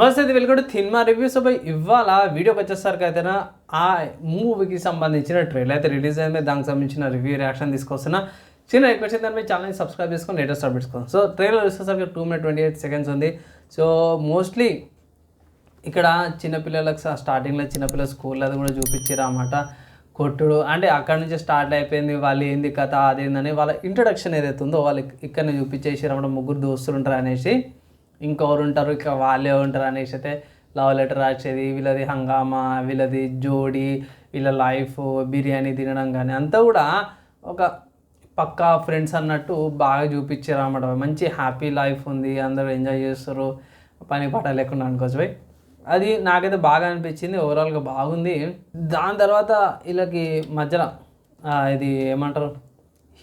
నమస్తే ఇది వెలుగుడు cinema reviews పై ఇవాళ వీడియోకి వచ్చేసరికి అయితేనా ఆ మూవీకి సంబంధించిన ట్రైలర్ అయితే రిలీజ్ అయింది. దానికి సంబంధించిన రివ్యూ రియాక్షన్ తీసుకొస్తున్నా. చిన్న రిక్వెస్ట్ ఏంటంటే మీ ఛానల్ని సబ్స్క్రైబ్ చేసుకొని లేటెస్ట్ అప్డేట్స్ కోసం సో ట్రైలర్ వచ్చేసరికి two minute twenty eight seconds ఉంది. సో మోస్ట్లీ ఇక్కడ చిన్నపిల్లలకు స్టార్టింగ్లో చిన్నపిల్లల స్కూల్లో అది కూడా చూపించారు అన్నమాట. కొట్టుడు అంటే అక్కడ నుంచి స్టార్ట్ అయిపోయింది వాళ్ళు ఏంది కథ అదేందని వాళ్ళ ఇంట్రడక్షన్ ఏదైతే ఉందో వాళ్ళు ఇక్కడనే చూపించేసారు అన్నమాట. ముగ్గురు దోస్తులు ఉంటారు అనేసి. ఇంకెవరు ఉంటారు? ఇక వాళ్ళే ఉంటారు అనేసి అయితే లవ్ లెటర్ రాసేది వీళ్ళది హంగామా వీళ్ళది జోడి వీళ్ళ లైఫ్ బిర్యానీ తినడం కానీ అంతా కూడా ఒక పక్కా ఫ్రెండ్స్ అన్నట్టు బాగా చూపించారు అన్నమాట. మంచి హ్యాపీ లైఫ్ ఉంది అందరూ ఎంజాయ్ చేస్తారు పని పాట లేకుండా అనుకోవచ్చు భయ్. అది నాకైతే బాగా అనిపించింది ఓవరాల్గా బాగుంది. దాని తర్వాత వీళ్ళకి మధ్యలో ఇది ఏమంటారు?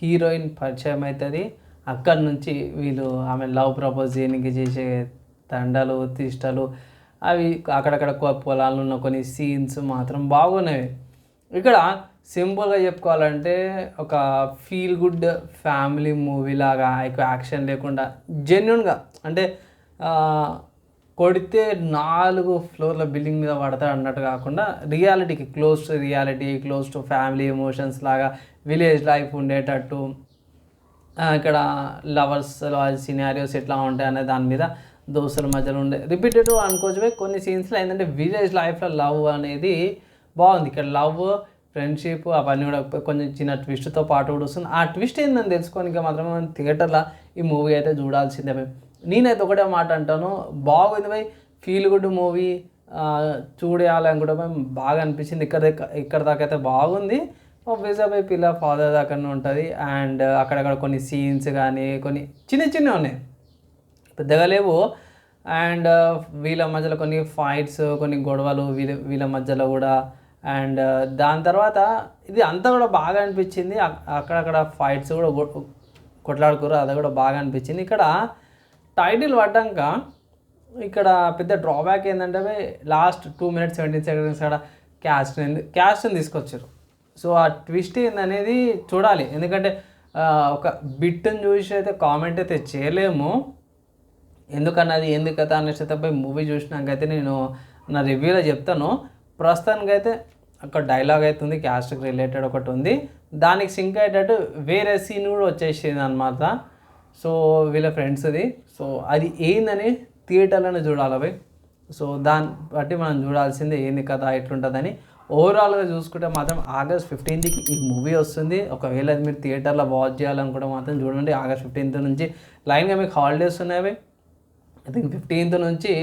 హీరోయిన్ పరిచయం అవుతుంది అక్కడి నుంచి వీళ్ళు ఆమె లవ్ ప్రపోజ్ చేయడానికి చేసే తండాలు తిష్టలు అవి అక్కడక్కడ పొలాలు పొలాల్లో ఉన్న కొన్ని సీన్స్ మాత్రం బాగున్నాయి. ఇక్కడ సింపుల్గా చెప్పుకోవాలంటే ఒక ఫీల్ గుడ్ ఫ్యామిలీ మూవీ లాగా ఎక్కువ యాక్షన్ లేకుండా జెన్యున్గా అంటే కొడితే నాలుగు ఫ్లోర్ల బిల్డింగ్ మీద పడతాడు అన్నట్టు కాకుండా రియాలిటీకి close to reality close to family emotions లాగా విలేజ్ లైఫ్ ఉండేటట్టు ఇక్కడ లవర్స్ సినారియోస్ ఎట్లా ఉంటాయి అనే దాని మీద దోస్తుల మధ్యలో ఉండే రిపీటెడ్ అనుకోవచ్చు కొన్ని సీన్స్లో ఏంటంటే విలేజ్ లైఫ్లో లవ్ అనేది బాగుంది. ఇక్కడ లవ్ ఫ్రెండ్షిప్ అవన్నీ కూడా కొంచెం చిన్న ట్విస్ట్తో పాటు కూడా వస్తుంది. ఆ ట్విస్ట్ ఏందని తెలుసుకోనికి మాత్రమే మనం థియేటర్లో ఈ మూవీ అయితే చూడాల్సిందే. భయ్ నేనైతే ఒకటే మాట అంటాను. బాగుంది భయ్. Feel good movie. చూడాలని కూడా భయ్ బాగా అనిపించింది. ఇక్కడ ఇక్కడ దాకా అయితే బాగుంది. ఆబ్వియస్గా పోయి పిల్ల ఫాదర్ దాకానే ఉంటుంది. అండ్ uh, అక్కడక్కడ కొన్ని సీన్స్ కానీ కొన్ని చిన్న చిన్నవి ఉన్నాయి. పెద్దగా లేవు. అండ్ uh, వీళ్ళ మధ్యలో కొన్ని ఫైట్స్ కొన్ని గొడవలు వీళ్ళ వీళ్ళ మధ్యలో కూడా. అండ్ uh, దాని తర్వాత ఇది అంతా కూడా బాగా అనిపించింది. అక్కడక్కడ ఫైట్స్ కూడా కొట్లాడుకోరు అది కూడా బాగా అనిపించింది. ఇక్కడ టైటిల్ పడ్డాక ఇక్కడ పెద్ద డ్రాబ్యాక్ ఏంటంటే last two minutes seventeen seconds కూడా క్యాస్ట్ క్యాస్ట్ని తీసుకొచ్చారు. సో ఆ ట్విస్ట్ ఏందనేది చూడాలి. ఎందుకంటే ఒక బిట్ని చూసి అయితే కామెంట్ అయితే చేయలేము. ఎందుకన్నది ఎందుకు కదా అనేసి పోయి మూవీ చూసినాకైతే నేను నా రివ్యూలో చెప్తాను. ప్రస్తుతానికి అయితే అక్కడ డైలాగ్ అయితే ఉంది క్యాస్ట్కి రిలేటెడ్ ఒకటి ఉంది. దానికి సింక్ అయ్యేటట్టు వేరే సీన్ కూడా వచ్చేసింది అనమాట సో వీళ్ళ ఫ్రెండ్స్ది సో అది ఏందని థియేటర్లోనే చూడాలి అవి సో దాన్ని బట్టి మనం చూడాల్సింది ఏంది కథ ఎట్లుంటుందని. ఓవరాల్గా చూసుకుంటే మాత్రం ఆగస్ట్ ఫిఫ్టీన్త్కి ఈ మూవీ వస్తుంది. ఒకవేళ అది మీరు థియేటర్లో వాచ్ చేయాలనుకుంటే మాత్రం చూడండి. ఆగస్ట్ ఫిఫ్టీన్త్ నుంచి లైన్గా మీకు హాలిడేస్ ఉన్నాయి. ఐ థింక్ ఫిఫ్టీన్త్ నుంచి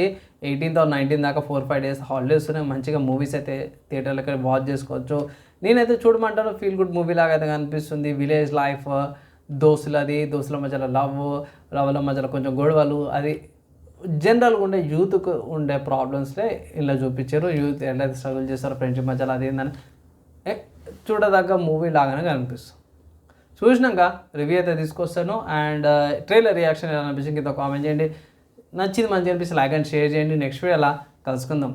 ఎయిటీన్త్ ఆర్ నైన్టీన్ దాకా ఫోర్ ఫైవ్ డేస్ హాలిడేస్ ఉన్నాయి. మంచిగా మూవీస్ అయితే థియేటర్లకి వాచ్ చేసుకోవచ్చు. నేనైతే చూడమంటాను. ఫీల్ గుడ్ మూవీ లాగా అయితే కనిపిస్తుంది. విలేజ్ లైఫ్ దోస్తులది దోస్తుల మధ్యలో లవ్ లవ్ల మధ్యలో కొంచెం గొడవలు అది జనరల్గా ఉండే యూత్కు ఉండే ప్రాబ్లమ్స్లే ఇలా చూపించారు. యూత్ ఎలా స్ట్రగుల్ చేస్తారు ఫ్రెండ్షిప్ మధ్యలో అది ఏందని. చూడదగ్గ మూవీ లాగానే కనిపిస్తుంది. చూసినాక రివ్యూ అయితే తీసుకొస్తాను. అండ్ ట్రైలర్ రియాక్షన్ ఎలా అనిపించింది కింద కామెంట్ చేయండి. నచ్చింది మంచి అనిపిస్తే లైక్ అండ్ షేర్ చేయండి. నెక్స్ట్ వీడియో అలా కలుసుకుందాం.